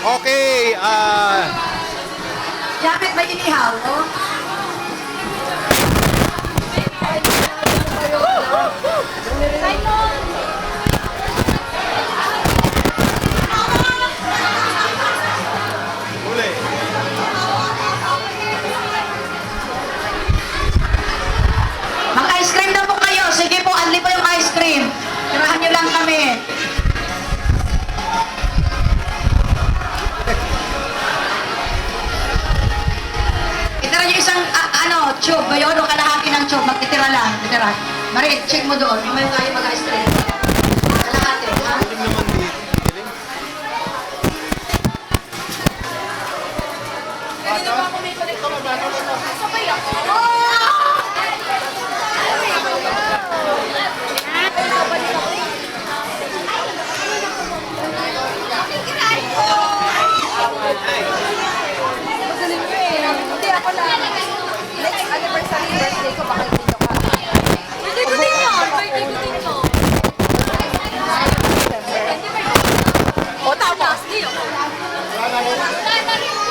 Okay, ah... Bakit may inihaw, oh? Uli. Mga ice cream na po kayo. Sige po, anli po yung ice cream. Tirahan nyo lang kami. Tube. Ba yun? O kalahati ng tube. Magtitira lang. Titira. Marie, check mo doon. May tayo cream. Kalahati, ha? Kanina pa ako may palit. 何だろう?